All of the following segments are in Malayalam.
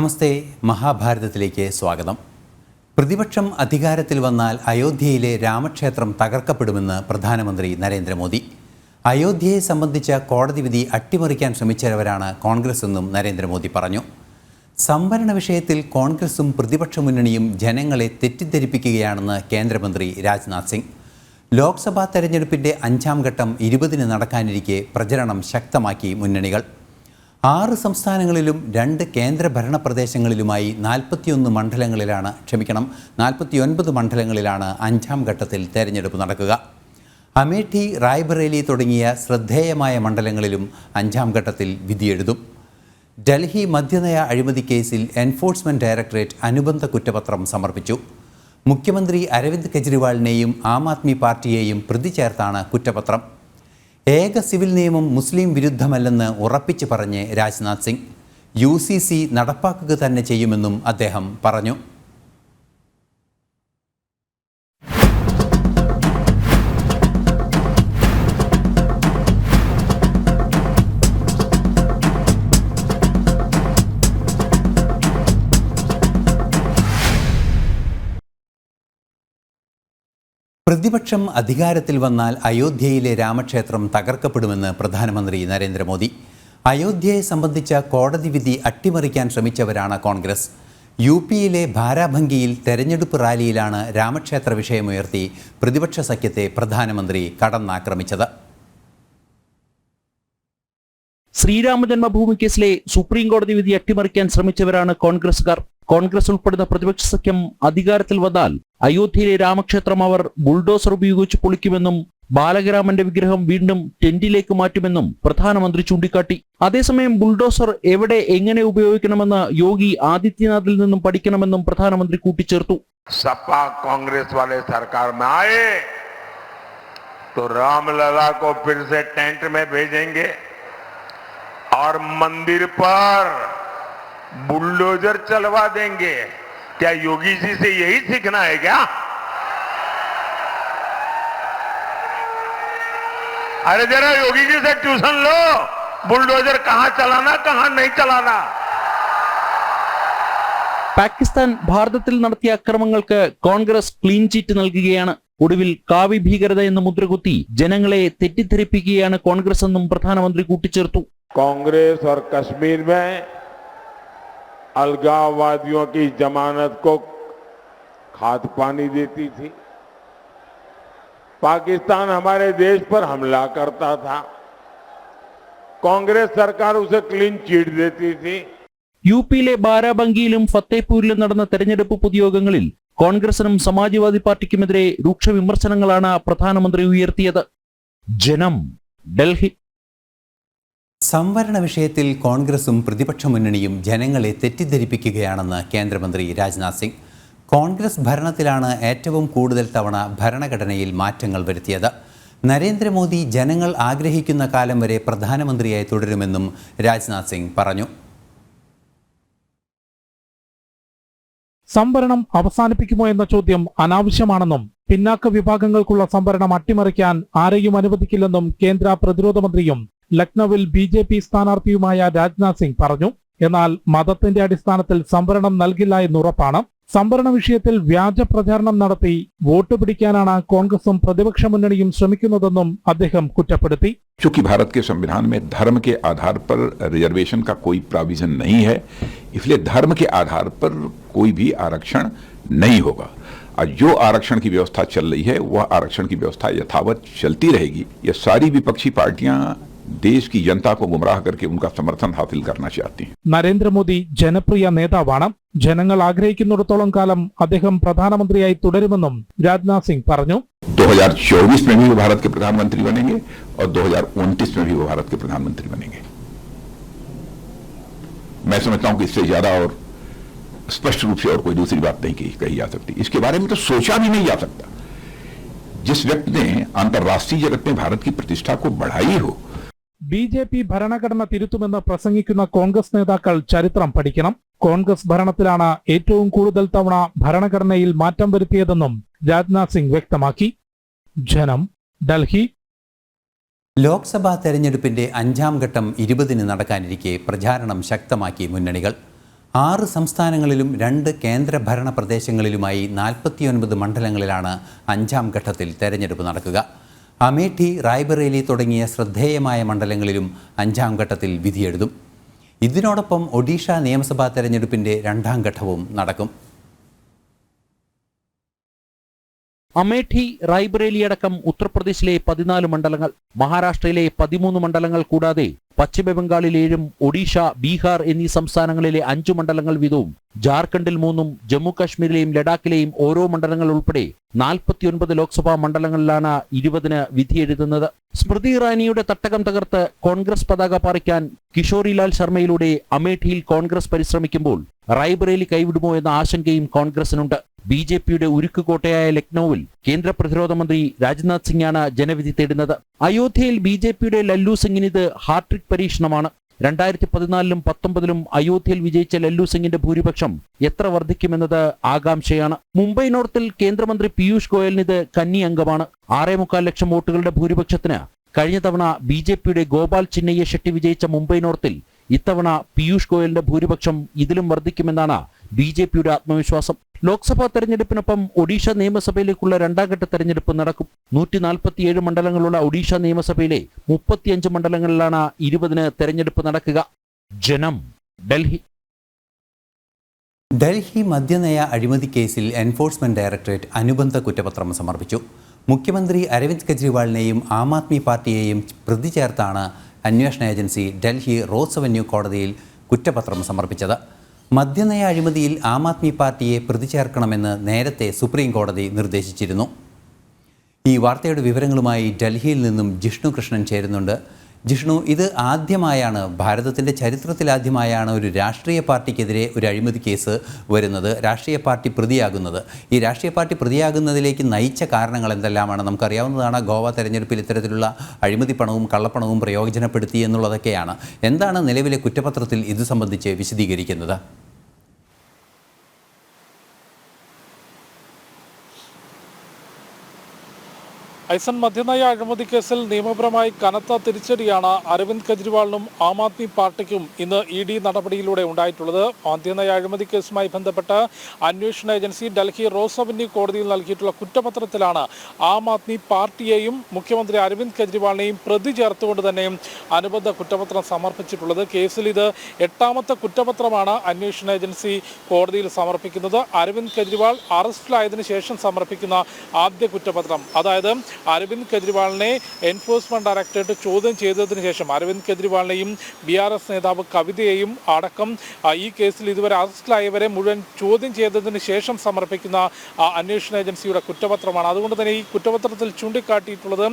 നമസ്തേ മഹാഭാരതത്തിലേക്ക് സ്വാഗതം. പ്രതിപക്ഷം അധികാരത്തിൽ വന്നാൽ അയോധ്യയിലെ രാമക്ഷേത്രം തകർക്കപ്പെടുമെന്ന് പ്രധാനമന്ത്രി നരേന്ദ്രമോദി. അയോധ്യയെ സംബന്ധിച്ച കോടതി വിധി അട്ടിമറിക്കാൻ ശ്രമിച്ചവരാണ് കോൺഗ്രസ് എന്നും നരേന്ദ്രമോദി പറഞ്ഞു. സംവരണ വിഷയത്തിൽ കോൺഗ്രസും പ്രതിപക്ഷ മുന്നണിയും ജനങ്ങളെ തെറ്റിദ്ധരിപ്പിക്കുകയാണെന്ന് കേന്ദ്രമന്ത്രി രാജ്നാഥ് സിംഗ്. ലോക്സഭാ തെരഞ്ഞെടുപ്പിന്റെ അഞ്ചാം ഘട്ടം ഇരുപതിന് നടക്കാനിരിക്കെ പ്രചരണം ശക്തമാക്കി മുന്നണികൾ. ആറ് സംസ്ഥാനങ്ങളിലും രണ്ട് കേന്ദ്ര ഭരണ പ്രദേശങ്ങളിലുമായി നാൽപ്പത്തിയൊന്ന് മണ്ഡലങ്ങളിലാണ് ക്ഷമിക്കണം നാൽപ്പത്തിയൊൻപത് മണ്ഡലങ്ങളിലാണ് അഞ്ചാം ഘട്ടത്തിൽ തെരഞ്ഞെടുപ്പ് നടക്കുക. അമേഠി റായ്ബറേലി തുടങ്ങിയ ശ്രദ്ധേയമായ മണ്ഡലങ്ങളിലും അഞ്ചാം ഘട്ടത്തിൽ വിധിയെഴുതും. ഡൽഹി മദ്യനയ അഴിമതി കേസിൽ എൻഫോഴ്സ്മെന്റ് ഡയറക്ടറേറ്റ് അനുബന്ധ കുറ്റപത്രം സമർപ്പിച്ചു. മുഖ്യമന്ത്രി അരവിന്ദ് കെജ്രിവാളിനെയും ആം ആദ്മി പാർട്ടിയെയും പ്രതി ചേർത്താണ് കുറ്റപത്രം. ഏക സിവിൽ നിയമം മുസ്ലിം വിരുദ്ധമല്ലെന്ന് ഉറപ്പിച്ചു പറഞ്ഞ് രാജ്നാഥ് സിംഗ്. യു നടപ്പാക്കുക തന്നെ ചെയ്യുമെന്നും അദ്ദേഹം പറഞ്ഞു. പ്രതിപക്ഷം അധികാരത്തിൽ വന്നാൽ അയോധ്യയിലെ രാമക്ഷേത്രം തകർക്കപ്പെടുമെന്ന് പ്രധാനമന്ത്രി നരേന്ദ്രമോദി. അയോധ്യയെ സംബന്ധിച്ച കോടതി വിധി അട്ടിമറിക്കാൻ ശ്രമിച്ചവരാണ് കോൺഗ്രസ്. യു പിയിലെ ഭാരാഭംഗിയിൽ തെരഞ്ഞെടുപ്പ് റാലിയിലാണ് രാമക്ഷേത്ര വിഷയമുയർത്തി പ്രതിപക്ഷ സഖ്യത്തെ പ്രധാനമന്ത്രി കടന്നാക്രമിച്ചത്. ശ്രീരാമ ജന്മഭൂമി കേസിലെ സുപ്രീം കോടതി വിധി അട്ടിമറിക്കാൻ ശ്രമിച്ചവരാണ് കോൺഗ്രസുകാർ കോൺഗ്രസ് ഉൾപ്പെടുന്ന പ്രതിപക്ഷ സഖ്യം അധികാരത്തിൽ വന്നാൽ അയോധ്യയിലെ രാമക്ഷേത്രം അവർ ബുൾഡോസർ ഉപയോഗിച്ച് പൊളിക്കുമെന്നും ബാലകരാമന്റെ വിഗ്രഹം വീണ്ടും ടെന്റിലേക്ക് മാറ്റുമെന്നും പ്രധാനമന്ത്രി ചൂണ്ടിക്കാട്ടി അതേസമയം ബുൾഡോസർ എവിടെ എങ്ങനെ ഉപയോഗിക്കണമെന്ന് യോഗി ആദിത്യനാഥിൽ നിന്നും പഠിക്കണമെന്നും പ്രധാനമന്ത്രി കൂട്ടിച്ചേർത്തു सपा कांग्रेस वाले सरकार में आए तो रामलला को फिर से टेंट में भेजेंगे और मंदिर पर बुलडोजर चलवा देंगे क्या योगी जी से यही सीखना है क्या अरे जरा योगी जी से ट्यूशन लो बुलडोजर कहां चलाना कहां नहीं चलाना പാകിസ്ഥാൻ ഭാരതത്തിൽ നടത്തിയ അക്രമങ്ങൾക്ക് കോൺഗ്രസ് ക്ലീൻ ചീറ്റ് നൽകുകയാണ് ഒടുവിൽ കാവി ഭീകരത എന്ന് മുദ്രകുത്തി ജനങ്ങളെ തെറ്റിദ്ധരിപ്പിക്കുകയാണ് കോൺഗ്രസ് എന്നും പ്രധാനമന്ത്രി കൂട്ടിച്ചേർത്തു कांग्रेस और कश्मीर में अलगाववादियों की जमानत को खाद पानी देती थी पाकिस्तान हमारे देश पर हमला करता था कांग्रेस सरकार उसे क्लीन चिट देती थी യു പിയിലെ ബാരാബങ്കിയിലും ഫത്തേപൂരിലും നടന്ന തെരഞ്ഞെടുപ്പ് പൊതുയോഗങ്ങളിൽ കോൺഗ്രസിനും സമാജ്വാദി പാർട്ടിക്കുമെതിരെ രൂക്ഷ വിമർശനങ്ങളാണ് പ്രധാനമന്ത്രി ഉയർത്തിയത് ജനം ഡൽഹി സംവരണ വിഷയത്തിൽ കോൺഗ്രസും പ്രതിപക്ഷ മുന്നണിയും ജനങ്ങളെ തെറ്റിദ്ധരിപ്പിക്കുകയാണെന്ന് കേന്ദ്രമന്ത്രി രാജ്നാഥ് സിംഗ്. കോൺഗ്രസ് ഭരണത്തിലാണ് ഏറ്റവും കൂടുതൽ തവണ ഭരണഘടനയിൽ മാറ്റങ്ങൾ വരുത്തിയത്. നരേന്ദ്രമോദി ജനങ്ങൾ ആഗ്രഹിക്കുന്ന കാലം വരെ പ്രധാനമന്ത്രിയായി തുടരുമെന്നും രാജ്നാഥ് സിംഗ് പറഞ്ഞു. സംവരണം അവസാനിപ്പിക്കുമോ എന്ന ചോദ്യം അനാവശ്യമാണെന്നും പിന്നാക്ക വിഭാഗങ്ങൾക്കുള്ള സംവരണം അട്ടിമറിക്കാൻ ആരെയും അനുവദിക്കില്ലെന്നും കേന്ദ്ര പ്രതിരോധ മന്ത്രിയും ലക്നൌവിൽ ബി ജെ പി സ്ഥാനാർത്ഥിയുമായ രാജ്നാഥ് സിംഗ് പറഞ്ഞു എന്നാൽ മതത്തിന്റെ അടിസ്ഥാനത്തിൽ സംവരണം നൽകില്ല എന്നുറപ്പാണ് സംവരണ വിഷയത്തിൽ വ്യാജ പ്രചാരണം നടത്തി വോട്ട് പിടിക്കാനാണ് കോൺഗ്രസും പ്രതിപക്ഷ മുന്നണിയും ശ്രമിക്കുന്നതെന്നും അദ്ദേഹം കുറ്റപ്പെടുത്തി चूंकि भारत के संविधान में धर्म के आधार पर रिजर्वेशन का कोई प्रोविजन नहीं है इसलिए धर्म के आधार पर कोई भी आरक्षण नहीं होगा और जो आरक्षण की व्यवस्था चल रही है वह आरक्षण की व्यवस्था यथावत चलती रहेगी ये सारी विपक्षी पार्टियां देश की जनता को गुमराह करके उनका समर्थन हासिल करना चाहती हैं നരേന്ദ്രമോദി ജനപ്രിയ നേതാവാണ് ജനങ്ങൾ ആഗ്രഹിക്കുന്നിടത്തോളം കാലം അദ്ദേഹം പ്രധാനമന്ത്രിയായി തുടരുമെന്നും രാജ്നാഥ് സിംഗ് പറഞ്ഞു 2024 में भी वो भारत के प्रधानमंत्री बनेंगे और 2029 में भी वो भारत के प्रधानमंत्री बनेंगे मैं समझता हूं कि इससे ज्यादा और स्पष्ट रूप से और कोई दूसरी बात नहीं कही कही जा सकती इसके बारे में तो सोचा भी नहीं जा सकता जिस व्यक्ति ने अंतर्राष्ट्रीय जगत में भारत की प्रतिष्ठा को बढ़ाई हो ബി ജെ പി ഭരണഘടന തിരുത്തുമെന്ന് പ്രസംഗിക്കുന്ന കോൺഗ്രസ് നേതാക്കൾ ചരിത്രം പഠിക്കണം. കോൺഗ്രസ് ഭരണത്തിലാണ് ഏറ്റവും കൂടുതൽ തവണ ഭരണഘടനയിൽ മാറ്റം വരുത്തിയതെന്നും രാജ്നാഥ് സിംഗ് വ്യക്തമാക്കി. ജനം ഡൽഹി. ലോക്സഭാ തെരഞ്ഞെടുപ്പിന്റെ അഞ്ചാം ഘട്ടം ഇരുപതിന് നടക്കാനിരിക്കെ പ്രചാരണം ശക്തമാക്കി മുന്നണികൾ. ആറ് സംസ്ഥാനങ്ങളിലും രണ്ട് കേന്ദ്രഭരണ പ്രദേശങ്ങളിലുമായി നാൽപ്പത്തിയൊൻപത് മണ്ഡലങ്ങളിലാണ് അഞ്ചാം ഘട്ടത്തിൽ തെരഞ്ഞെടുപ്പ് നടക്കുക. അമേഠി റായ്ബറേലി തുടങ്ങിയ ശ്രദ്ധേയമായ മണ്ഡലങ്ങളിലും അഞ്ചാം ഘട്ടത്തിൽ വിധിയെഴുതും. ഇതിനോടൊപ്പം ഒഡീഷ നിയമസഭാ തെരഞ്ഞെടുപ്പിന്റെ രണ്ടാം ഘട്ടവും നടക്കും. അമേഠി റായ്ബറേലി അടക്കം ഉത്തർപ്രദേശിലെ പതിനാല് മണ്ഡലങ്ങൾ മഹാരാഷ്ട്രയിലെ പതിമൂന്ന് മണ്ഡലങ്ങൾ കൂടാതെ പശ്ചിമ ബംഗാളിൽ ഏഴും ഒഡീഷ ബീഹാർ എന്നീ സംസ്ഥാനങ്ങളിലെ അഞ്ചു മണ്ഡലങ്ങൾ വീതവും ജാർഖണ്ഡിൽ മൂന്നും ജമ്മു കാശ്മീരിലെയും ലഡാക്കിലെയും ഓരോ മണ്ഡലങ്ങൾ ഉൾപ്പെടെ നാൽപ്പത്തിയൊൻപത് ലോക്സഭാ മണ്ഡലങ്ങളിലാണ് ഇരുപതിന് വിധിയെഴുതുന്നത് സ്മൃതി ഇറാനിയുടെ തട്ടകം തകർത്ത് കോൺഗ്രസ് പതാക പാറിക്കാൻ കിഷോറിലാൽ ശർമ്മയിലൂടെ അമേഠിയിൽ കോൺഗ്രസ് പരിശ്രമിക്കുമ്പോൾ റായ്ബറേലി കൈവിടുമോ എന്ന ആശങ്കയും കോൺഗ്രസിനുണ്ട്. ബി ജെ പിയുടെ ഉരുക്കുകോട്ടയായ ലക്നൌവിൽ കേന്ദ്ര പ്രതിരോധ മന്ത്രി രാജ്നാഥ് സിംഗാണ് ജനവിധി തേടുന്നത്. അയോധ്യയിൽ ബി ജെ പിയുടെ ലല്ലു സിംഗിന് ഇത് ഹാട്രിക് പരീക്ഷണമാണ്. രണ്ടായിരത്തി പതിനാലിലും പത്തൊമ്പതിലും അയോധ്യയിൽ വിജയിച്ച ലല്ലു സിംഗിന്റെ ഭൂരിപക്ഷം എത്ര വർദ്ധിക്കുമെന്നത് ആകാംക്ഷയാണ്. മുംബൈ നോർത്തിൽ കേന്ദ്രമന്ത്രി പീയൂഷ് ഗോയലിന് ഇത് കന്നി അംഗമാണ്. ആറേ മുക്കാൽ ലക്ഷം വോട്ടുകളുടെ ഭൂരിപക്ഷത്തിന് കഴിഞ്ഞ തവണ ബി ജെ പിയുടെ ഗോപാൽ ചിന്നയ്യ ഷെട്ടി വിജയിച്ച മുംബൈ നോർത്തിൽ ഇത്തവണ പീയൂഷ് ഗോയലിന്റെ ഭൂരിപക്ഷം ഇതിലും വർദ്ധിക്കുമെന്നാണ് ബി ജെ പിയുടെ ആത്മവിശ്വാസം. ലോക്സഭാ തെരഞ്ഞെടുപ്പിനൊപ്പം ഒഡീഷ നിയമസഭയിലേക്കുള്ള രണ്ടാംഘട്ട തെരഞ്ഞെടുപ്പ് നടക്കും. നൂറ്റി നാൽപ്പത്തിയേഴ് മണ്ഡലങ്ങളുള്ള ഒഡീഷ നിയമസഭയിലെ മുപ്പത്തിയഞ്ച് മണ്ഡലങ്ങളിലാണ് ഇരുപതിന് തെരഞ്ഞെടുപ്പ് നടക്കുക. ജനം ഡൽഹി. ഡൽഹി മദ്യനയ അഴിമതി കേസിൽ എൻഫോഴ്സ്മെന്റ് ഡയറക്ടറേറ്റ് അനുബന്ധ കുറ്റപത്രം സമർപ്പിച്ചു. മുഖ്യമന്ത്രി അരവിന്ദ് കെജ്രിവാളിനെയും ആം ആദ്മി പാർട്ടിയെയും പ്രതി ചേർത്താണ് അന്വേഷണ ഏജൻസി ഡൽഹി റോസ് അവന്യൂ കോടതിയിൽ കുറ്റപത്രം സമർപ്പിച്ചത്. മദ്യനയ അഴിമതിയിൽ ആം ആദ്മി പാർട്ടിയെ പ്രതി ചേർക്കണമെന്ന് നേരത്തെ സുപ്രീം കോടതി നിർദ്ദേശിച്ചിരുന്നു. ഈ വാർത്തയുടെ വിവരങ്ങളുമായി ഡൽഹിയിൽ നിന്നും ജിഷ്ണു കൃഷ്ണൻ ചേരുന്നുണ്ട്. ജിഷ്ണു ഇത് ആദ്യമായാണ് ഭാരതത്തിന്റെ ചരിത്രത്തിലാദ്യമായാണ് ഒരു രാഷ്ട്രീയ പാർട്ടിക്കെതിരെ ഒരു അഴിമതി കേസ് വരുന്നത് രാഷ്ട്രീയ പാർട്ടി പ്രതിയാകുന്നത്. ഈ രാഷ്ട്രീയ പാർട്ടി പ്രതിയാകുന്നതിലേക്ക് നയിച്ച കാരണങ്ങൾ എന്തെല്ലാമാണ്? നമുക്കറിയാവുന്നതാണ് ഗോവ തെരഞ്ഞെടുപ്പിൽ ഇത്തരത്തിലുള്ള അഴിമതി പണവും കള്ളപ്പണവും പ്രയോജനപ്പെടുത്തി എന്നുള്ളതൊക്കെയാണ്. എന്താണ് നിലവിലെ കുറ്റപത്രത്തിൽ ഇത് സംബന്ധിച്ച് വിശദീകരിക്കുന്നത്? ഐസൺ മദ്യനയ അഴിമതി കേസിൽ നിയമപരമായി കനത്ത തിരിച്ചടിയാണ് അരവിന്ദ് കെജ്രിവാളിനും ആം ആദ്മി പാർട്ടിക്കും ഇന്ന് ഇ ഡി നടപടിയിലൂടെ ഉണ്ടായിട്ടുള്ളത്. മദ്യനയ അഴിമതി കേസുമായി ബന്ധപ്പെട്ട് അന്വേഷണ ഏജൻസി ഡൽഹി റോസ് അവന്യൂ കോടതിയിൽ നൽകിയിട്ടുള്ള കുറ്റപത്രത്തിലാണ് ആം ആദ്മി പാർട്ടിയെയും മുഖ്യമന്ത്രി അരവിന്ദ് കെജ്രിവാളിനെയും പ്രതി ചേർത്തുകൊണ്ട് തന്നെയും അനുബന്ധ കുറ്റപത്രം സമർപ്പിച്ചിട്ടുള്ളത്. കേസിൽ ഇത് എട്ടാമത്തെ കുറ്റപത്രമാണ് അന്വേഷണ ഏജൻസി കോടതിയിൽ സമർപ്പിക്കുന്നത്. അരവിന്ദ് കെജ്രിവാൾ അറസ്റ്റിലായതിനു ശേഷം സമർപ്പിക്കുന്ന ആദ്യ കുറ്റപത്രം. അതായത് അരവിന്ദ് കെജ്രിവാളിനെ എൻഫോഴ്സ്മെന്റ് ഡയറക്ടറേറ്റ് ചോദ്യം ചെയ്തതിന് ശേഷം അരവിന്ദ് കെജ്രിവാളിനെയും ബി ആർ എസ് നേതാവ് കവിതയെയും അടക്കം ഈ കേസിൽ ഇതുവരെ അറസ്റ്റിലായവരെ മുഴുവൻ ചോദ്യം ചെയ്തതിന് ശേഷം സമർപ്പിക്കുന്ന അന്വേഷണ ഏജൻസിയുടെ കുറ്റപത്രമാണ്. അതുകൊണ്ട് തന്നെ ഈ കുറ്റപത്രത്തിൽ ചൂണ്ടിക്കാട്ടിയിട്ടുള്ളത്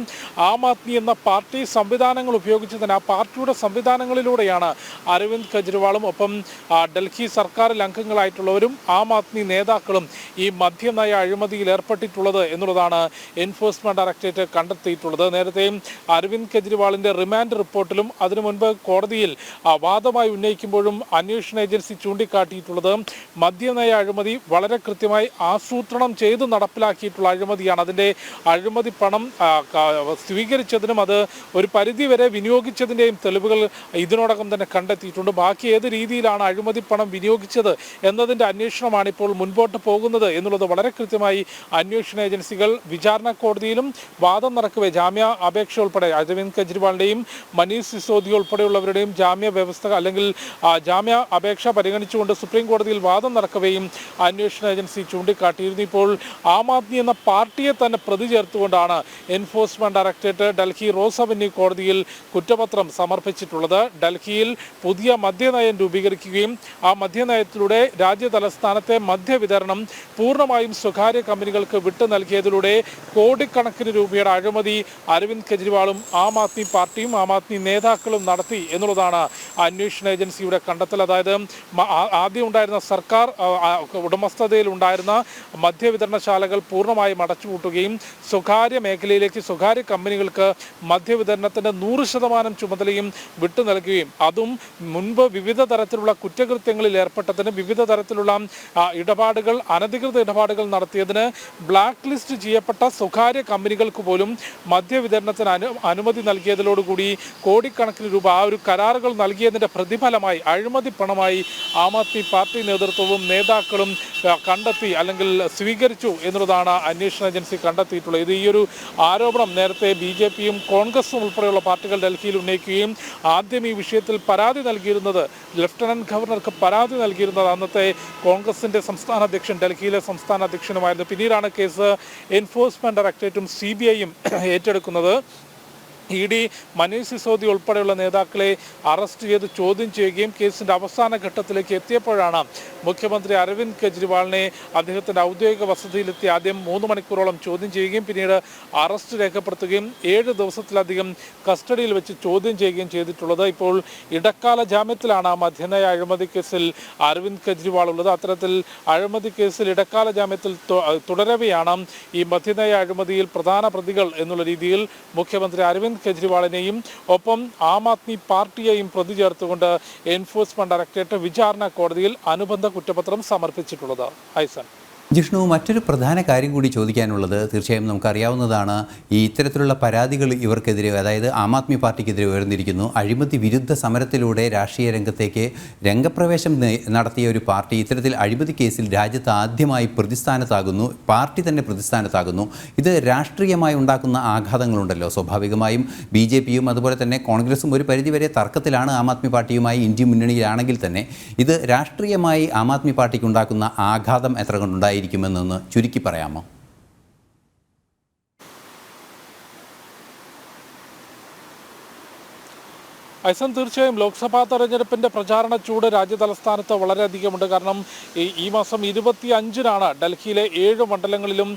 ആം ആദ്മി എന്ന പാർട്ടി സംവിധാനങ്ങൾ ഉപയോഗിച്ച് തന്നെ ആ പാർട്ടിയുടെ സംവിധാനങ്ങളിലൂടെയാണ് അരവിന്ദ് കെജ്രിവാളും ഒപ്പം ഡൽഹി സർക്കാരിൽ അംഗങ്ങളായിട്ടുള്ളവരും ആം ആദ്മി നേതാക്കളും ഈ മദ്യനയ അഴിമതിയിൽ ഏർപ്പെട്ടിട്ടുള്ളത് എന്നുള്ളതാണ് എൻഫോഴ്സ്മെന്റ് ഡയറക്ടറേറ്റ് കണ്ടെത്തിയിട്ടുള്ളത്. നേരത്തെയും അരവിന്ദ് കെജ്രിവാളിന്റെ റിമാൻഡ് റിപ്പോർട്ടിലും അതിനു മുൻപ് കോടതിയിൽ വാദമായി ഉന്നയിക്കുമ്പോഴും അന്വേഷണ ഏജൻസി ചൂണ്ടിക്കാട്ടിയിട്ടുള്ളത് മദ്യനയ അഴിമതി വളരെ കൃത്യമായി ആസൂത്രണം ചെയ്ത് നടപ്പിലാക്കിയിട്ടുള്ള അഴിമതിയാണ്. അതിന്റെ അഴിമതി പണം സ്വീകരിച്ചതിനും അത് ഒരു പരിധിവരെ വിനിയോഗിച്ചതിന്റെയും തെളിവുകൾ ഇതിനോടകം തന്നെ കണ്ടെത്തിയിട്ടുണ്ട്. ബാക്കി ഏത് രീതിയിലാണ് അഴിമതി പണം വിനിയോഗിച്ചത് എന്നതിന്റെ അന്വേഷണമാണ് ഇപ്പോൾ മുൻപോട്ട് പോകുന്നത് എന്നുള്ളത് വളരെ കൃത്യമായി അന്വേഷണ ഏജൻസികൾ വിചാരണ കോടതിയിലും വാദം നടക്കവേ. ജാമ്യ അപേക്ഷ ഉൾപ്പെടെ അരവിന്ദ് കെജ്രിവാളിന്റെയും മനീഷ് സിസോദിയ ഉൾപ്പെടെയുള്ളവരുടെയും ജാമ്യ വ്യവസ്ഥ അല്ലെങ്കിൽ ജാമ്യ അപേക്ഷ പരിഗണിച്ചുകൊണ്ട് സുപ്രീം കോടതിയിൽ വാദം നടക്കവെയും അന്വേഷണ ഏജൻസി ചൂണ്ടിക്കാട്ടിയിരുന്നു. ഇപ്പോൾ ആം ആദ്മി എന്ന പാർട്ടിയെ തന്നെ പ്രതി ചേർത്തുകൊണ്ടാണ് enforcement directorate Delhi Rose Avenue കോടതിയിൽ കുറ്റപത്രം സമർപ്പിച്ചിട്ടുള്ളത്. ഡൽഹിയിൽ പുതിയ മദ്യനയം രൂപീകരിക്കുകയും ആ മദ്യനയത്തിലൂടെ രാജ്യ തലസ്ഥാനത്തെ മദ്യവിതരണം പൂർണമായും സ്വകാര്യ കമ്പനികൾക്ക് വിട്ടു നൽകിയതിലൂടെ കോടിക്കണക്കിന് രൂപയുടെ അഴിമതി അരവിന്ദ് കെജ്രിവാളും ആം ആദ്മി പാർട്ടിയും ആം ആദ്മി നേതാക്കളും നടത്തി എന്നുള്ളതാണ് അന്വേഷണ ഏജൻസിയുടെ കണ്ടെത്തൽ. അതായത് ആദ്യം ഉണ്ടായിരുന്ന സർക്കാർ ഉടമസ്ഥതയിൽ ഉണ്ടായിരുന്ന മദ്യവിതരണശാലകൾ പൂർണമായും അടച്ചുപൂട്ടുകയും സ്വകാര്യ മേഖലയിലേക്ക് സ്വകാര്യ കമ്പനികൾക്ക് മദ്യവിതരണത്തിന്റെ നൂറ് ശതമാനം ചുമതലയും വിട്ടു നൽകുകയും അതും മുൻപ് വിവിധ തരത്തിലുള്ള കുറ്റകൃത്യങ്ങളിൽ ഏർപ്പെട്ടതിന് വിവിധ തരത്തിലുള്ള ഇടപാടുകൾ അനധികൃത ഇടപാടുകൾ നടത്തിയതിന് ബ്ലാക്ക് ലിസ്റ്റ് ചെയ്യപ്പെട്ട സ്വകാര്യ കമ്പനികൾ പാർട്ടികൾക്ക് പോലും മദ്യവിതരണത്തിന് അനു അനുമതി നൽകിയതിലോടുകൂടി കോടിക്കണക്കിന് രൂപ ആ ഒരു കരാറുകൾ നൽകിയതിന്റെ പ്രതിഫലമായി അഴിമതി പണമായി ആം ആദ്മി പാർട്ടി നേതൃത്വവും നേതാക്കളും കണ്ടെത്തി അല്ലെങ്കിൽ സ്വീകരിച്ചു എന്നുള്ളതാണ് അന്വേഷണ ഏജൻസി കണ്ടെത്തിയിട്ടുള്ളത്. ഇത് ഈ ഒരു ആരോപണം നേരത്തെ ബി ജെ പിയും കോൺഗ്രസും ഉൾപ്പെടെയുള്ള പാർട്ടികൾ ഡൽഹിയിൽ ഉന്നയിക്കുകയും ആദ്യം ഈ വിഷയത്തിൽ പരാതി നൽകിയിരുന്നത് ലഫ്റ്റനന്റ് ഗവർണർക്ക് പരാതി നൽകിയിരുന്നത് അന്നത്തെ കോൺഗ്രസിന്റെ സംസ്ഥാന അധ്യക്ഷൻ ഡൽഹിയിലെ സംസ്ഥാന അധ്യക്ഷനുമായിരുന്നു. പിന്നീടാണ് കേസ് എൻഫോഴ്സ്മെന്റ് ഡയറക്ടറേറ്റും സി ബി ഐയും ഏറ്റെടുക്കുന്നത് ഇ ഡി മനീഷ് സിസോദി ഉൾപ്പെടെയുള്ള നേതാക്കളെ അറസ്റ്റ് ചെയ്ത് ചോദ്യം ചെയ്യുകയും കേസിന്റെ അവസാന ഘട്ടത്തിലേക്ക് എത്തിയപ്പോഴാണ് മുഖ്യമന്ത്രി അരവിന്ദ് കെജ്രിവാളിനെ അദ്ദേഹത്തിന്റെ ഔദ്യോഗിക വസതിയിലെത്തി ആദ്യം മൂന്ന് മണിക്കൂറോളം ചോദ്യം ചെയ്യുകയും പിന്നീട് അറസ്റ്റ് രേഖപ്പെടുത്തുകയും ഏഴ് ദിവസത്തിലധികം കസ്റ്റഡിയിൽ വെച്ച് ചോദ്യം ചെയ്യുകയും ചെയ്തിട്ടുള്ളത്. ഇപ്പോൾ ഇടക്കാല ജാമ്യത്തിലാണ് മധ്യനയ അഴിമതി കേസിൽ അരവിന്ദ് കെജ്രിവാൾ ഉള്ളത്. അത്തരത്തിൽ അഴിമതി കേസിൽ ഇടക്കാല ജാമ്യത്തിൽ തുടരവെയാണ് ഈ മധ്യനയ അഴിമതിയിൽ പ്രധാന പ്രതികൾ എന്നുള്ള രീതിയിൽ മുഖ്യമന്ത്രി അരവിന്ദ് കെജ്രിവാളിനെയും ഒപ്പം ആം ആദ്മി പാർട്ടിയെയും പ്രതി ചേർത്തുകൊണ്ട് എൻഫോഴ്സ്മെന്റ് ഡയറക്ടറേറ്റ് വിചാരണ കോടതിയിൽ അനുബന്ധ കുറ്റപത്രം സമർപ്പിച്ചിട്ടുള്ളത്. ഐസൻ ജിഷ്ണു മറ്റൊരു പ്രധാന കാര്യം കൂടി ചോദിക്കാനുള്ളത് തീർച്ചയായും നമുക്കറിയാവുന്നതാണ്. ഈ ഇത്തരത്തിലുള്ള പരാതികൾ ഇവർക്കെതിരെ അതായത് ആം ആദ്മി പാർട്ടിക്കെതിരെ ഉയർന്നിരിക്കുന്നു. അഴിമതി വിരുദ്ധ സമരത്തിലൂടെ രാഷ്ട്രീയ രംഗത്തേക്ക് രംഗപ്രവേശം നടത്തിയ ഒരു പാർട്ടി ഇത്തരത്തിൽ അഴിമതി കേസിൽ രാജ്യത്ത് ആദ്യമായി പ്രതിസ്ഥാനത്താകുന്നു പാർട്ടി തന്നെ പ്രതിസ്ഥാനത്താകുന്നു. ഇത് രാഷ്ട്രീയമായി ഉണ്ടാക്കുന്ന ആഘാതങ്ങളുണ്ടല്ലോ. സ്വാഭാവികമായും ബി ജെ പിയും അതുപോലെ തന്നെ കോൺഗ്രസും ഒരു പരിധിവരെ തർക്കത്തിലാണ് ആം ആദ്മി പാർട്ടിയുമായി ഇന്ത്യ മുന്നണിയിലാണെങ്കിൽ തന്നെ. ഇത് രാഷ്ട്രീയമായി ആം ആദ്മി പാർട്ടിക്ക് ഉണ്ടാക്കുന്ന ആഘാതം എത്ര കൊണ്ടുണ്ടായിരിക്കുമെന്നൊന്ന് ചുരുക്കി പറയാമോ? ഐസൻ തീർച്ചയായും ലോക്സഭാ തെരഞ്ഞെടുപ്പിന്റെ പ്രചാരണ ചൂട് രാജ്യതലസ്ഥാനത്ത് വളരെയധികമുണ്ട്. കാരണം ഈ മാസം ഇരുപത്തി അഞ്ചിനാണ് ഡൽഹിയിലെ ഏഴ് മണ്ഡലങ്ങളിലും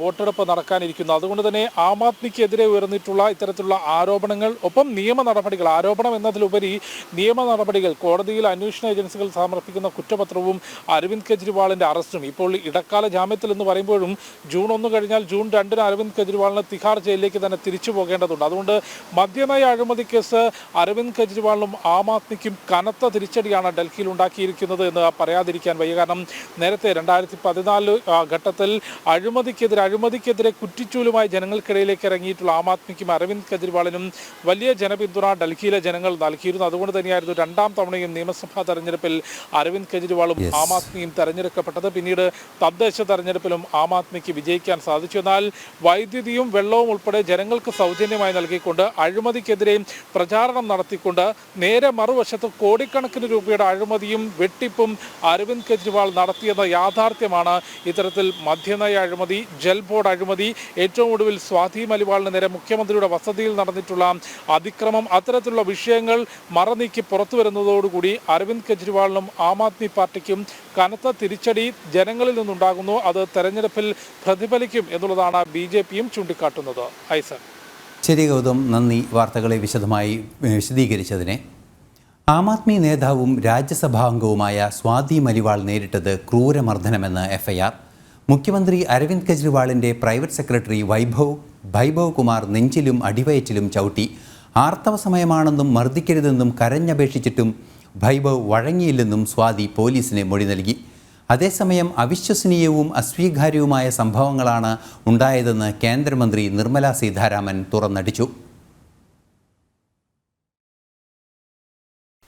വോട്ടെടുപ്പ് നടക്കാനിരിക്കുന്നത്. അതുകൊണ്ട് തന്നെ ആം ആദ്മിക്കെതിരെ ഉയർന്നിട്ടുള്ള ഇത്തരത്തിലുള്ള ആരോപണങ്ങൾ ഒപ്പം നിയമ നടപടികൾ ആരോപണം എന്നതിലുപരി നിയമ നടപടികൾ കോടതിയിൽ അന്വേഷണ ഏജൻസികൾ സമർപ്പിക്കുന്ന കുറ്റപത്രവും അരവിന്ദ് കെജ്രിവാളിന്റെ അറസ്റ്റും. ഇപ്പോൾ ഇടക്കാല ജാമ്യത്തിൽ എന്ന് പറയുമ്പോഴും ജൂൺ ഒന്ന് കഴിഞ്ഞാൽ ജൂൺ രണ്ടിന് അരവിന്ദ് കെജ്രിവാളിന് തിഹാർ ജയിലിലേക്ക് തന്നെ തിരിച്ചു പോകേണ്ടതുണ്ട്. അതുകൊണ്ട് മദ്യനയ അഴിമതി കേസ് അരവിന്ദ് കെജ്രിവാളിനും ആം ആദ്മിക്കും കനത്ത തിരിച്ചടിയാണ് ഡൽഹിയിൽ ഉണ്ടാക്കിയിരിക്കുന്നത് എന്ന് പറയാതിരിക്കാൻ വയ്യ. കാരണം നേരത്തെ രണ്ടായിരത്തി പതിനാല് ഘട്ടത്തിൽ അഴിമതിക്കെതിരെ അഴിമതിക്കെതിരെ കുറ്റിച്ചൂലുമായി ജനങ്ങൾക്കിടയിലേക്ക് ഇറങ്ങിയിട്ടുള്ള ആം ആദ്മിക്കും അരവിന്ദ് കെജ്രിവാളിനും വലിയ ജനപിന്തുണ ഡൽഹിയിലെ ജനങ്ങൾ നൽകിയിരുന്നു. അതുകൊണ്ട് തന്നെയായിരുന്നു രണ്ടാം തവണയും നിയമസഭാ തെരഞ്ഞെടുപ്പിൽ അരവിന്ദ് കെജ്രിവാളും. ആം ആദ്മിയും തെരഞ്ഞെടുക്കപ്പെട്ടത്. പിന്നീട് തദ്ദേശ തെരഞ്ഞെടുപ്പിലും ആം ആദ്മിക്ക് വിജയിക്കാൻ സാധിച്ചു. എന്നാൽ വൈദ്യുതിയും വെള്ളവും ഉൾപ്പെടെ ജനങ്ങൾക്ക് സൗജന്യമായി നൽകിക്കൊണ്ട് അഴിമതിക്കെതിരെയും പ്രചാരണം നടത്തിക്കൊണ്ട് നേരെ മറുവശത്ത് കോടിക്കണക്കിന് രൂപയുടെ അഴിമതിയും വെട്ടിപ്പും അരവിന്ദ് കെജ്രിവാൾ നടത്തിയെന്ന യാഥാർത്ഥ്യമാണ് ഇത്തരത്തിൽ മദ്യനയ അഴിമതി ജൽ ബോർഡ് അഴിമതി ഏറ്റവും ഒടുവിൽ സ്വാതി മലിവാളിന് നേരെ മുഖ്യമന്ത്രിയുടെ വസതിയിൽ നടന്നിട്ടുള്ള അതിക്രമം അത്തരത്തിലുള്ള വിഷയങ്ങൾ മറനീക്കി പുറത്തു വരുന്നതോടുകൂടി അരവിന്ദ് കെജ്രിവാളിനും ആം ആദ്മി പാർട്ടിക്കും കനത്ത തിരിച്ചടി ജനങ്ങളിൽ നിന്നുണ്ടാകുന്നു. അത് തെരഞ്ഞെടുപ്പിൽ പ്രതിഫലിക്കും എന്നുള്ളതാണ് ബി ജെ പിയും ചൂണ്ടിക്കാട്ടുന്നത്. ഐസൻ ശരി ഗൗതം നന്ദി. വാർത്തകളെ വിശദമായി വിശദീകരിച്ചതിനെ. ആം ആദ്മി നേതാവും രാജ്യസഭാംഗവുമായ സ്വാതി മലിവാൾ നേരിട്ടത് ക്രൂരമർദ്ദനമെന്ന് എഫ്ഐആർ. മുഖ്യമന്ത്രി അരവിന്ദ് കെജ്രിവാളിന്റെ പ്രൈവറ്റ് സെക്രട്ടറി വൈഭവ് വൈഭവ് കുമാർ നെഞ്ചിലും അടിവയറ്റിലും ചവിട്ടി. ആർത്തവ സമയമാണെന്നും മർദ്ദിക്കരുതെന്നും കരഞ്ഞപേക്ഷിച്ചിട്ടും വൈഭവ് വഴങ്ങിയില്ലെന്നും സ്വാതി പോലീസിന് മൊഴി നൽകി. അതേസമയം അവിശ്വസനീയവും അസ്വീകാര്യവുമായ സംഭവങ്ങളാണ് ഉണ്ടായതെന്ന് കേന്ദ്രമന്ത്രി നിർമ്മല സീതാരാമൻ തുറന്നടിച്ചു.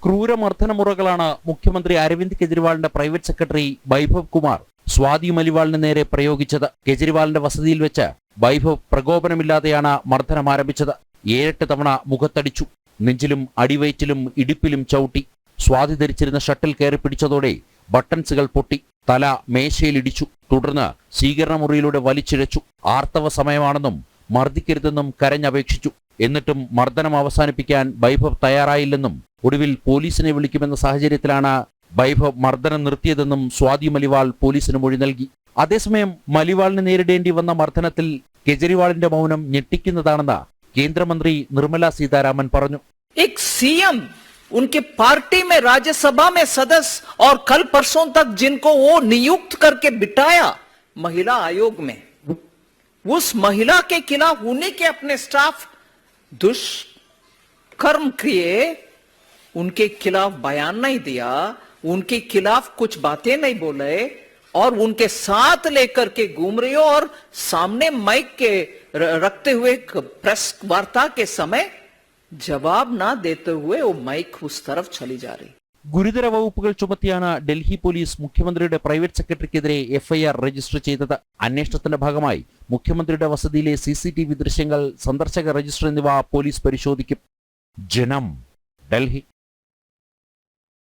ക്രൂരമർദ്ദനമുറകളാണ് മുഖ്യമന്ത്രി അരവിന്ദ് കെജ്രിവാളിന്റെ പ്രൈവറ്റ് സെക്രട്ടറി വൈഭവ് കുമാർ സ്വാതി മലിവാളിന് നേരെ പ്രയോഗിച്ചത്. കെജ്രിവാളിന്റെ വസതിയിൽ വെച്ച് വൈഭവ് പ്രകോപനമില്ലാതെയാണ് മർദ്ദനം ആരംഭിച്ചത്. ഏഴെട്ട് തവണ മുഖത്തടിച്ചു. നെഞ്ചിലും അടിവയറ്റിലും ഇടിപ്പിലും ചവിട്ടി. സ്വാതി ധരിച്ചിരുന്ന ഷട്ടിൽ കയറി പിടിച്ചതോടെ ബട്ടൺസുകൾ പൊട്ടി തല മേശയിലിടിച്ചു തുടർന്ന് സ്വീകരണമുറിയിലൂടെ വലിച്ചിഴച്ചു. ആർത്തവ സമയമാണെന്നും മർദ്ദിക്കരുതെന്നും കരഞ്ഞപേക്ഷിച്ചു എന്നിട്ടും മർദ്ദനം അവസാനിപ്പിക്കാൻ വൈഭവ് തയ്യാറായില്ലെന്നും ഒടുവിൽ പോലീസിനെ വിളിക്കുമെന്ന സാഹചര്യത്തിലാണ് വൈഭവ് മർദ്ദനം നിർത്തിയതെന്നും സ്വാതി മലിവാൾ പോലീസിന് മൊഴി നൽകി. അതേസമയം മലിവാളിനെ നേരിടേണ്ടി വന്ന മർദ്ദനത്തിൽ കെജ്രിവാളിന്റെ മൗനം ഞെട്ടിക്കുന്നതാണെന്ന് കേന്ദ്രമന്ത്രി നിർമ്മല സീതാരാമൻ പറഞ്ഞു. उनके पार्टी में, राज्यसभा में सदस्य और कल परसों तक जिनको वो नियुक्त करके बिठाया महिला आयोग में, उस महिला के खिलाफ उन्हीं के अपने स्टाफ दुष्कर्म किए, उनके खिलाफ बयान नहीं दिया, उनके खिलाफ कुछ बातें नहीं बोले और उनके साथ लेकर के घूम रही और सामने माइक के रखते हुए प्रेस वार्ता के समय ജവാബ് ഉസ് തരഫ് ചലി ജാ ഗുരുതര വകുപ്പുകൾ ചുമത്തിയാണ് ഡൽഹി പോലീസ് മുഖ്യമന്ത്രിയുടെ പ്രൈവറ്റ് സെക്രട്ടറിക്കെതിരെ എഫ്ഐആർ രജിസ്റ്റർ ചെയ്തത്. അന്വേഷണത്തിന്റെ ഭാഗമായി മുഖ്യമന്ത്രിയുടെ വസതിയിലെ സി സി ടി വി ദൃശ്യങ്ങൾ സന്ദർശക രജിസ്റ്റർ എന്നിവ പോലീസ് പരിശോധിക്കും. ജനം ഡൽഹി.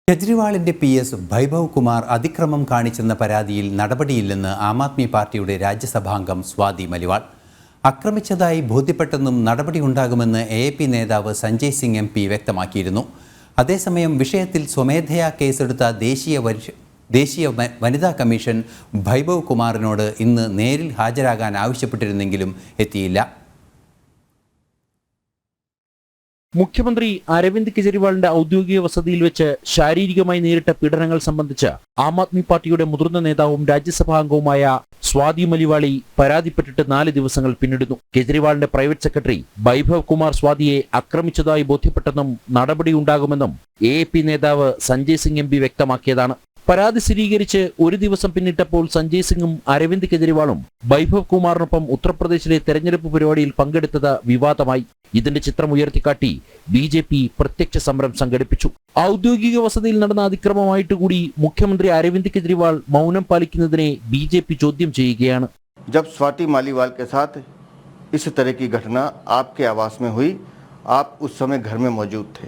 കെജ്രിവാളിന്റെ പി എസ് വൈഭവ് കുമാർ അതിക്രമം കാണിച്ചെന്ന പരാതിയിൽ നടപടിയില്ലെന്ന് ആം ആദ്മി പാർട്ടിയുടെ രാജ്യസഭാംഗം സ്വാതി മലിവാൾ. ആക്രമിച്ചതായി ബോധ്യപ്പെട്ടെന്നും നടപടിയുണ്ടാകുമെന്ന് എ പി നേതാവ് സഞ്ജയ് സിംഗ് എം പി വ്യക്തമാക്കിയിരുന്നു. അതേസമയം വിഷയത്തിൽ സ്വമേധയാ കേസെടുത്ത ദേശീയ ദേശീയ വനിതാ കമ്മീഷൻ ഭൈഭവ് കുമാറിനോട് ഇന്ന് നേരിൽ ഹാജരാകാൻ ആവശ്യപ്പെട്ടിരുന്നെങ്കിലും എത്തിയില്ല. മുഖ്യമന്ത്രി അരവിന്ദ് കെജ്രിവാളിന്റെ ഔദ്യോഗിക വസതിയിൽ വെച്ച് ശാരീരികമായി നേരിട്ട പീഡനങ്ങൾ സംബന്ധിച്ച് ആം ആദ്മി പാർട്ടിയുടെ മുതിർന്ന നേതാവും രാജ്യസഭാ അംഗവുമായ സ്വാതി മലിവാളി പരാതിപ്പെട്ടിട്ട് നാല് ദിവസങ്ങൾ പിന്നിടുന്നു. കെജ്രിവാളിന്റെ പ്രൈവറ്റ് സെക്രട്ടറി വൈഭവ് കുമാർ സ്വാതിയെ ആക്രമിച്ചതായി ബോധ്യപ്പെട്ടെന്നും നടപടിയുണ്ടാകുമെന്നും എ നേതാവ് സഞ്ജയ് സിംഗ് എം വ്യക്തമാക്കിയതാണ്. പരാതി സ്ഥിരീകരിച്ച് ഒരു ദിവസം പിന്നിട്ടപ്പോൾ സഞ്ജയ് സിംഗും അരവിന്ദ് കെജ്രിവാളും വൈഭവ് കുമാറിനൊപ്പം ഉത്തർപ്രദേശിലെ തെരഞ്ഞെടുപ്പ് പരിപാടിയിൽ പങ്കെടുത്തത് വിവാദമായി ഇതിന്റെ ചിത്രം ഉയർത്തിക്കാട്ടി ബി ജെ പി പ്രത്യക്ഷ സമരം സംഘടിപ്പിച്ചു ഔദ്യോഗിക വസതിയിൽ നടന്ന അതിക്രമമായിട്ട് കൂടി മുഖ്യമന്ത്രി അരവിന്ദ് കെജ്രിവാൾ മൗനം പാലിക്കുന്നതിനെ ബി ജെ പി ചോദ്യം ചെയ്യുകയാണ് जब स्वाति मालीवाल के साथ इस तरह की घटना आपके आवास में हुई आप उस समय घर में मौजूद थे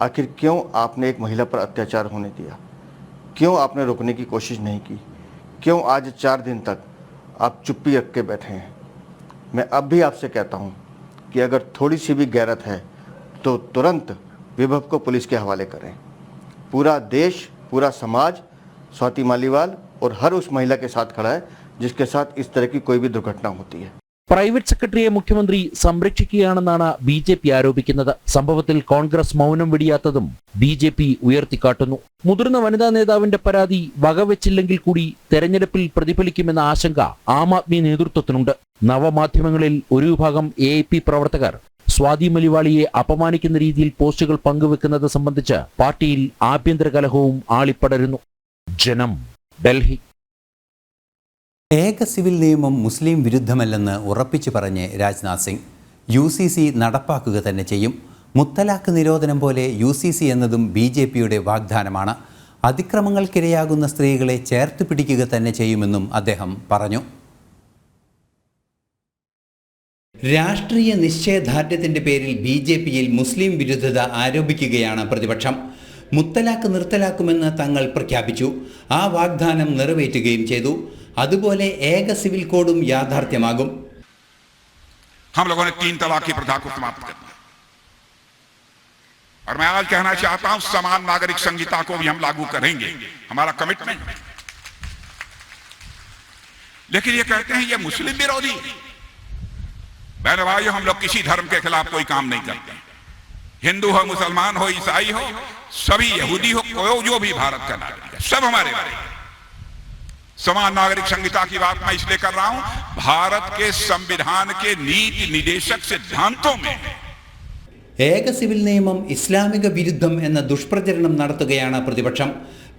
आखिर क्यों आपने एक महिला पर अत्याचार होने दिया क्यों आपने रोकने की कोशिश नहीं की? क्यों आज चार दिन तक आप चुप्पी रख के बैठे हैं? मैं अब भी आपसे कहता हूँ कि अगर थोड़ी सी भी गैरत है तो तुरंत विभव को पुलिस के हवाले करें। पूरा देश, पूरा समाज, स्वाति मालीवाल और हर उस महिला के साथ खड़ा है जिसके साथ इस तरह की कोई भी दुर्घटना होती है। പ്രൈവറ്റ് സെക്രട്ടറിയെ മുഖ്യമന്ത്രി സംരക്ഷിക്കുകയാണെന്നാണ് ബി ജെ പി ആരോപിക്കുന്നത്. സംഭവത്തിൽ കോൺഗ്രസ് മൗനം വെടിയാത്തതും ബി ജെ പി ഉയർത്തിക്കാട്ടുന്നു. മുതിർന്ന വനിതാ നേതാവിന്റെ പരാതി വകവെച്ചില്ലെങ്കിൽ കൂടി തെരഞ്ഞെടുപ്പിൽ പ്രതിഫലിക്കുമെന്ന ആശങ്ക ആം ആദ്മി നേതൃത്വത്തിനുണ്ട്. നവമാധ്യമങ്ങളിൽ ഒരു വിഭാഗം എ പ്രവർത്തകർ സ്വാതി മലിവാളിയെ അപമാനിക്കുന്ന രീതിയിൽ പോസ്റ്റുകൾ പങ്കുവെക്കുന്നത് സംബന്ധിച്ച് പാർട്ടിയിൽ ആഭ്യന്തര കലഹവും ആളിപ്പടരുന്നു. ജനം ഡൽഹി. ഏക സിവിൽ നിയമം മുസ്ലിം വിരുദ്ധമല്ലെന്ന് ഉറപ്പിച്ചു പറഞ്ഞ് Rajnath Singh. U C C നടപ്പാക്കുക തന്നെ ചെയ്യും. മുത്തലാഖ് നിരോധനം പോലെ യു സി സി എന്നതും ബി ജെ പിയുടെ വാഗ്ദാനമാണ്. അതിക്രമങ്ങൾക്കിരയാകുന്ന സ്ത്രീകളെ ചേർത്ത് പിടിക്കുക തന്നെ ചെയ്യുമെന്നും അദ്ദേഹം പറഞ്ഞു. രാഷ്ട്രീയ നിശ്ചയദാർഢ്യത്തിന്റെ പേരിൽ ബി ജെ പിയിൽ മുസ്ലിം വിരുദ്ധത ആരോപിക്കുകയാണ് പ്രതിപക്ഷം. മുത്തലാഖ് നിർത്തലാക്കുമെന്ന് തങ്ങൾ പ്രഖ്യാപിച്ചു. ആ വാഗ്ദാനം നിറവേറ്റുകയും ചെയ്തു. അതുപോലെ ഏക സിവിൽ കോഡും യാഥാർത്ഥ്യമാകും हम लोगों ने तीन तलाक की प्रथा को समाप्त कर दिया और मैं आज कहना चाहता हूं समान नागरिक संहिता को भी हम लागू करेंगे हमारा कमिटमेंट है लेकिन ये कहते हैं ये मुस्लिम विरोधी बहन भाइयों हम लोग किसी धर्म के खिलाफ कोई काम नहीं करते हिंदू हो मुसलमान हो ईसाई हो सभी यहूदी हो कोई जो भी भारत का नागरिक है सब हमारे भाई हैं। समान नागरिक संहिता की बात मैं इसलिए कर रहा हूं भारत के संविधान के नीति निदेशक सिद्धांतों में ഏക സിവിൽ നിയമം ഇസ്ലാമിക വിരുദ്ധം എന്ന ദുഷ്പ്രചരണം നടത്തുകയാണ് പ്രതിപക്ഷം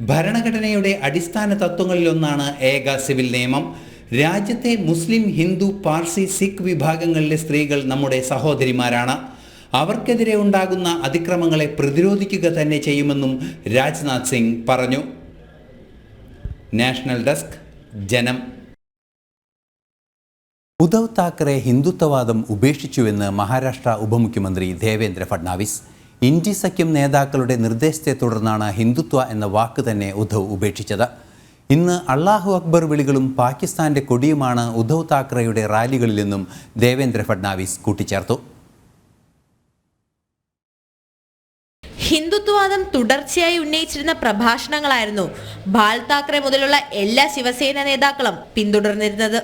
ഭരണഘടനയുടെ അടിസ്ഥാന തത്വങ്ങളിലൊന്നാണ് ഏക സിവിൽ നിയമം രാജ്യത്തെ മുസ്ലിം ഹിന്ദു പാർസി സിഖ് വിഭാഗങ്ങളിലെ സ്ത്രീകൾ നമ്മുടെ സഹോദരിമാരാണ് അവർക്കെതിരെ ഉണ്ടാകുന്ന അതിക്രമങ്ങളെ പ്രതിരോധിക്കുക തന്നെ ചെയ്യുമെന്നും രാജ്നാഥ് സിംഗ് പറഞ്ഞു നാഷണൽ ഡെസ്ക് ജനം. ഉദ്ധവ് താക്കറെ ഹിന്ദുത്വവാദം ഉപേക്ഷിച്ചുവെന്ന് മഹാരാഷ്ട്ര ഉപമുഖ്യമന്ത്രി ദേവേന്ദ്ര ഫഡ്നാവിസ്. ഇന്ത്യ സഖ്യം നേതാക്കളുടെ നിർദ്ദേശത്തെ തുടർന്നാണ് ഹിന്ദുത്വ എന്ന വാക്ക് തന്നെ ഉദ്ധവ് ഉപേക്ഷിച്ചത്. ഇന്ന് അള്ളാഹു അക്ബർ വിളികളും പാകിസ്ഥാന്റെ കൊടിയുമാണ് ഉദ്ധവ് താക്കറെയുടെ റാലികളിലെന്നും ദേവേന്ദ്ര ഫഡ്നാവിസ് കൂട്ടിച്ചേർത്തു. ഹിന്ദുത്വവാദം തുടർച്ചയായി ഉന്നയിച്ചിരുന്ന പ്രഭാഷണങ്ങളായിരുന്നു ബാൽ താക്കറെ മുതലുള്ള എല്ലാ ശിവസേന നേതാക്കളും പിന്തുടർന്നിരുന്നത്.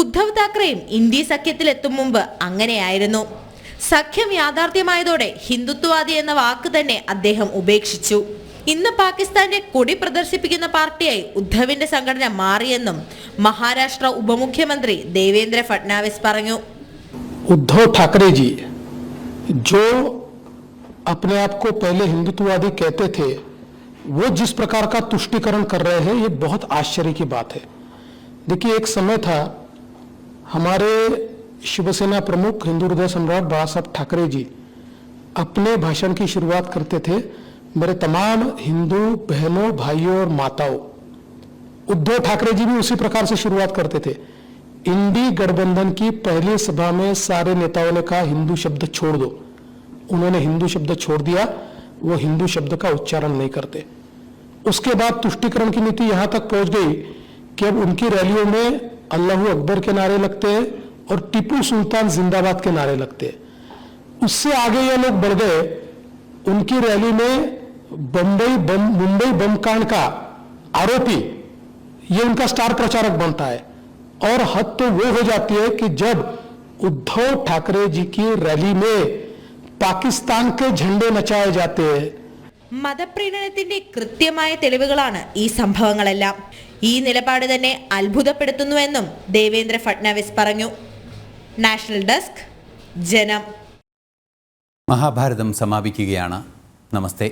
ഉദ്ധവ് താക്കറെയും ഇന്ത്യ സഖ്യത്തിലെത്തും മുമ്പ് അങ്ങനെയായിരുന്നു. സഖ്യം യാഥാർത്ഥ്യമായതോടെ ഹിന്ദുത്വവാദി എന്ന വാക്ക് തന്നെ അദ്ദേഹം ഉപേക്ഷിച്ചു. ഇന്ന് പാകിസ്ഥാന്റെ കൊടി പ്രദർശിപ്പിക്കുന്ന പാർട്ടിയായി ഉദ്ധവിന്റെ സംഘടന മാറിയെന്നും മഹാരാഷ്ട്ര ഉപമുഖ്യമന്ത്രി ദേവേന്ദ്ര ഫട്നാവിസ് പറഞ്ഞു. ഉദ്ധവ് ഠാക്കറെജി ജോ अपने आप को पहले हिंदुत्ववादी कहते थे, वो जिस प्रकार का तुष्टिकरण कर रहे हैं, ये बहुत आश्चर्य की बात है। देखिए, एक समय था, हमारे शिवसेना प्रमुख हिंदू हृदय सम्राट बाबा साहब ठाकरे जी अपने भाषण की शुरुआत करते थे, मेरे तमाम हिंदू बहनों, भाइयों और माताओं। उद्धव ठाकरे जी भी उसी प्रकार से शुरुआत करते थे। इंडी गठबंधन की पहली सभा में सारे नेताओं ने कहा, हिंदू शब्द छोड़ दो। उन्होंने हिंदू शब्द छोड़ दिया, वो हिंदू शब्द का उच्चारण नहीं करते। उसके बाद तुष्टिकरण की नीति यहाँ तक पहुँच गई कि अब उनकी रैलियों में अल्लाह अकबर के नारे लगते हैं और टीपू सुल्तान जिंदाबाद के नारे लगते हैं। उससे आगे ये लोग बढ़ गए, उनकी रैली में बंबई बम, मुंबई बम कांड का आरोपी, ये उनका स्टार प्रचारक बनता है। और हद तो वो हो जाती है कि जब उद्धव ठाकरे जी की रैली में पाकिस्तान के झंडे नचाए जाते हैं മതപ്രീണനത്തിന്റെ കൃത്യമായ തെളിവുകളാണ് ഈ സംഭവങ്ങളെല്ലാം ഈ നിലപാട് തന്നെ അത്ഭുതപ്പെടുത്തുന്നുവെന്നും ദേവേന്ദ്ര ഫട്നാവിസ് പറഞ്ഞു നാഷണൽ ഡെസ്ക് ജനം മഹാഭാരതം സമാപിക്കുകയാണ് നമസ്തേ